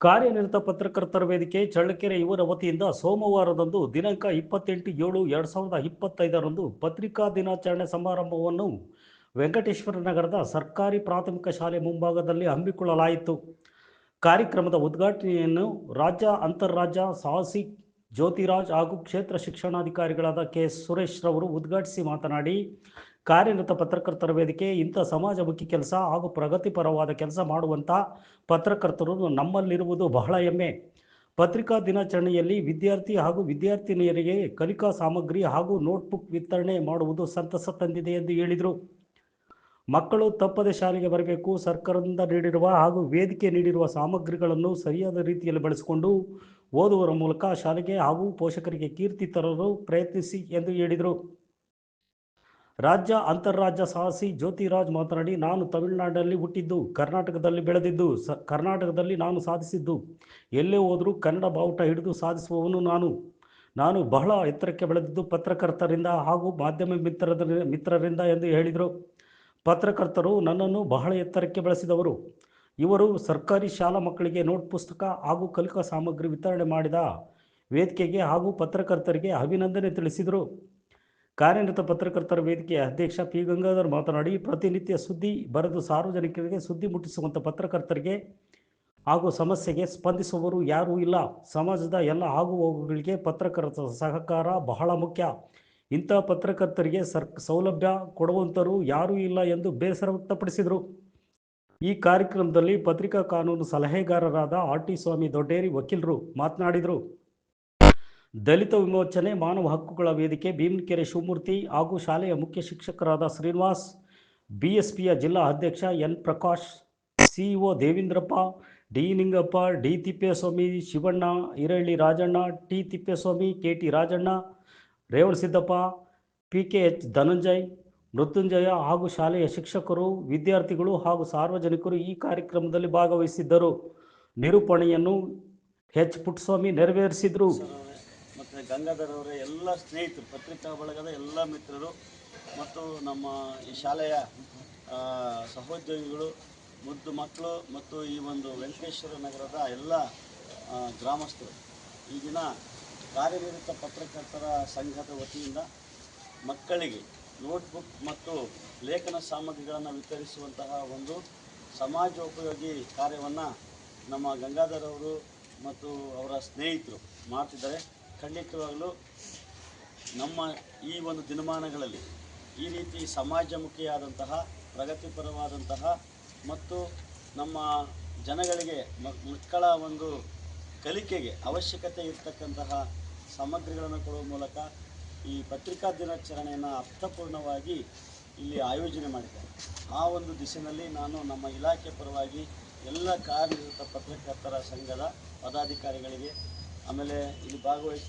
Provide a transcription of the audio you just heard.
ಕಾರ್ಯನಿರತ ಪತ್ರಕರ್ತರ ವೇದಿಕೆ ಚಳ್ಳಕೆರೆ ಇವರ ವತಿಯಿಂದ ಸೋಮವಾರದಂದು ದಿನಾಂಕ ಇಪ್ಪತ್ತೆಂಟು ಏಳು ಎರಡು ಸಾವಿರದ ಇಪ್ಪತ್ತೈದರಂದು ಪತ್ರಿಕಾ ದಿನಾಚರಣೆ ಸಮಾರಂಭವನ್ನು ವೆಂಕಟೇಶ್ವರ ನಗರದ ಸರ್ಕಾರಿ ಪ್ರಾಥಮಿಕ ಶಾಲೆ ಮುಂಭಾಗದಲ್ಲಿ ಹಮ್ಮಿಕೊಳ್ಳಲಾಯಿತು. ಕಾರ್ಯಕ್ರಮದ ಉದ್ಘಾಟನೆಯನ್ನು ರಾಜ್ಯ ಅಂತಾರಾಜ್ಯ ಸಾಹಸಿ ಜ್ಯೋತಿರಾಜ್ ಹಾಗೂ ಕ್ಷೇತ್ರ ಶಿಕ್ಷಣಾಧಿಕಾರಿಗಳಾದ ಕೆ ಸುರೇಶ್ ರವರು ಉದ್ಘಾಟಿಸಿ ಮಾತನಾಡಿ ಕಾರ್ಯನಿರತ ಪತ್ರಕರ್ತರ ವೇದಿಕೆ, ಇಂಥ ಸಮಾಜಮುಖಿ ಕೆಲಸ ಹಾಗೂ ಪ್ರಗತಿಪರವಾದ ಕೆಲಸ ಮಾಡುವಂಥ ಪತ್ರಕರ್ತರು ನಮ್ಮಲ್ಲಿರುವುದು ಬಹಳ ಹೆಮ್ಮೆ. ಪತ್ರಿಕಾ ದಿನಾಚರಣೆಯಲ್ಲಿ ವಿದ್ಯಾರ್ಥಿ ಹಾಗೂ ವಿದ್ಯಾರ್ಥಿನಿಯರಿಗೆ ಕಲಿಕಾ ಸಾಮಗ್ರಿ ಹಾಗೂ ನೋಟ್ಬುಕ್ ವಿತರಣೆ ಮಾಡುವುದು ಸಂತಸ ತಂದಿದೆ ಎಂದು ಹೇಳಿದರು. ಮಕ್ಕಳು ತಪ್ಪದೆ ಶಾಲೆಗೆ ಬರಬೇಕು, ಸರ್ಕಾರದಿಂದ ನೀಡಿರುವ ಹಾಗೂ ವೇದಿಕೆ ನೀಡಿರುವ ಸಾಮಗ್ರಿಗಳನ್ನು ಸರಿಯಾದ ರೀತಿಯಲ್ಲಿ ಬಳಸಿಕೊಂಡು ಓದುವರ ಮೂಲಕ ಶಾಲೆಗೆ ಹಾಗೂ ಪೋಷಕರಿಗೆ ಕೀರ್ತಿ ತರಲು ಪ್ರಯತ್ನಿಸಿ ಎಂದು ಹೇಳಿದರು. ರಾಜ್ಯ ಅಂತರಾಜ್ಯ ಸಾಹಸಿ ಜ್ಯೋತಿರಾಜ್ ಮಾತನಾಡಿ, ನಾನು ತಮಿಳುನಾಡಲ್ಲಿ ಹುಟ್ಟಿದ್ದು, ಕರ್ನಾಟಕದಲ್ಲಿ ಬೆಳೆದಿದ್ದು, ಸ, ಕರ್ನಾಟಕದಲ್ಲಿ ನಾನು ಸಾಧಿಸಿದ್ದು. ಎಲ್ಲೇ ಹೋದರೂ ಕನ್ನಡ ಬಾವುಟ ಹಿಡಿದು ಸಾಧಿಸುವವನು ನಾನು. ನಾನು ಬಹಳ ಎತ್ತರಕ್ಕೆ ಬೆಳೆದಿದ್ದು ಪತ್ರಕರ್ತರಿಂದ ಹಾಗೂ ಮಾಧ್ಯಮ ಮಿತ್ರದ ಮಿತ್ರರಿಂದ ಎಂದು ಹೇಳಿದರು. ಪತ್ರಕರ್ತರು ನನ್ನನ್ನು ಬಹಳ ಎತ್ತರಕ್ಕೆ ಬೆಳೆಸಿದವರು. ಇವರು ಸರ್ಕಾರಿ ಶಾಲಾ ಮಕ್ಕಳಿಗೆ ನೋಟ್ ಪುಸ್ತಕ ಹಾಗೂ ಕಲಿಕಾ ಸಾಮಗ್ರಿ ವಿತರಣೆ ಮಾಡಿದ ವೇದಿಕೆಗೆ ಹಾಗೂ ಪತ್ರಕರ್ತರಿಗೆ ಅಭಿನಂದನೆ ತಿಳಿಸಿದರು. ಕಾರ್ಯನಿರತ ಪತ್ರಕರ್ತರ ವೇದಿಕೆಯ ಅಧ್ಯಕ್ಷ ಪಿ ಗಂಗಾಧರ್ ಮಾತನಾಡಿ, ಪ್ರತಿನಿತ್ಯ ಸುದ್ದಿ ಬರೆದು ಸಾರ್ವಜನಿಕರಿಗೆ ಸುದ್ದಿ ಮುಟ್ಟಿಸುವಂಥ ಪತ್ರಕರ್ತರಿಗೆ ಹಾಗೂ ಸಮಸ್ಯೆಗೆ ಸ್ಪಂದಿಸುವವರು ಯಾರೂ ಇಲ್ಲ. ಸಮಾಜದ ಎಲ್ಲ ಆಗು ಹೋಗುಗಳಿಗೆ ಪತ್ರಕರ್ತರ ಸಹಕಾರ ಬಹಳ ಮುಖ್ಯ. ಇಂಥ ಪತ್ರಕರ್ತರಿಗೆ ಸರ್, ಸೌಲಭ್ಯ ಕೊಡುವಂಥರು ಯಾರೂ ಇಲ್ಲ ಎಂದು ಬೇಸರ ವ್ಯಕ್ತಪಡಿಸಿದರು. ಈ ಕಾರ್ಯಕ್ರಮದಲ್ಲಿ ಪತ್ರಿಕಾ ಕಾನೂನು ಸಲಹೆಗಾರರಾದ ಆರ್ ಟಿ ಸ್ವಾಮಿ ದೊಡ್ಡೇರಿ ವಕೀಲರು ಮಾತನಾಡಿದರು. ದಲಿತ ವಿಮೋಚನೆ, ಮಾನವ ಹಕ್ಕುಗಳ ವೇದಿಕೆ ಭೀಮನಕೆರೆ ಶಿವಮೂರ್ತಿ ಹಾಗೂ ಶಾಲೆಯ ಮುಖ್ಯ ಶಿಕ್ಷಕರಾದ ಶ್ರೀನಿವಾಸ್ ಬಿ ಎಸ್ ಪಿಯ ಜಿಲ್ಲಾ ಅಧ್ಯಕ್ಷ N Prakash, CEO Devendrappa, D Ningappa, D Thippeswamy, Shivanna Hiralli Rajanna, T Thippeswamy K T Rajanna Revanasiddappa P K H Dhananjay, Mrityunjaya ಹಾಗೂ ಶಾಲೆಯ ಶಿಕ್ಷಕರು, ವಿದ್ಯಾರ್ಥಿಗಳು ಹಾಗೂ ಸಾರ್ವಜನಿಕರು ಈ ಕಾರ್ಯಕ್ರಮದಲ್ಲಿ ಭಾಗವಹಿಸಿದ್ದರು. ನಿರೂಪಣೆಯನ್ನು ಎಚ್ ಪುಟ್ಟಸ್ವಾಮಿ ನೆರವೇರಿಸಿದರು. ಮತ್ತು ಗಂಗಾಧರ್ ಅವರ ಎಲ್ಲ ಸ್ನೇಹಿತರು, ಪತ್ರಿಕಾ ಬಳಗದ ಎಲ್ಲ ಮಿತ್ರರು ಮತ್ತು ನಮ್ಮ ಈ ಶಾಲೆಯ ಸಹೋದ್ಯೋಗಿಗಳು, ಮುದ್ದು ಮಕ್ಕಳು ಮತ್ತು ಈ ಒಂದು ವೆಂಕಟೇಶ್ವರ ನಗರದ ಎಲ್ಲ ಗ್ರಾಮಸ್ಥರು. ಈ ದಿನ ಕಾರ್ಯನಿರತ ಪತ್ರಕರ್ತರ ಸಂಘದ ವತಿಯಿಂದ ಮಕ್ಕಳಿಗೆ ನೋಟ್ಬುಕ್ ಮತ್ತು ಲೇಖನ ಸಾಮಗ್ರಿಗಳನ್ನು ವಿತರಿಸುವಂತಹ ಒಂದು ಸಮಾಜೋಪಯೋಗಿ ಕಾರ್ಯವನ್ನು ನಮ್ಮ ಗಂಗಾಧರವರು ಮತ್ತು ಅವರ ಸ್ನೇಹಿತರು ಮಾಡ್ತಿದ್ದಾರೆ. ಖಂಡಿತವಾಗಲೂ ನಮ್ಮ ಈ ಒಂದು ದಿನಮಾನಗಳಲ್ಲಿ ಈ ರೀತಿ ಸಮಾಜಮುಖಿಯಾದಂತಹ, ಪ್ರಗತಿಪರವಾದಂತಹ ಮತ್ತು ನಮ್ಮ ಜನಗಳಿಗೆ ಮಕ್ಕಳ ಒಂದು ಕಲಿಕೆಗೆ ಅವಶ್ಯಕತೆ ಇರತಕ್ಕಂತಹ ಸಾಮಗ್ರಿಗಳನ್ನು ಕೊಡುವ ಮೂಲಕ ಈ ಪತ್ರಿಕಾ ದಿನಾಚರಣೆಯನ್ನು ಅರ್ಥಪೂರ್ಣವಾಗಿ ಇಲ್ಲಿ ಆಯೋಜನೆ ಮಾಡಿದ್ದಾರೆ. ಆ ಒಂದು ದಿಶೆಯಲ್ಲಿ ನಾನು ನಮ್ಮ ಇಲಾಖೆ ಪರವಾಗಿ ಎಲ್ಲ ಕಾರ್ಯನಿರತ ಪತ್ರಕರ್ತರ ಸಂಘದ ಪದಾಧಿಕಾರಿಗಳಿಗೆ ಆಮೇಲೆ ಇಲ್ಲಿ ಭಾಗವಹಿಸಿ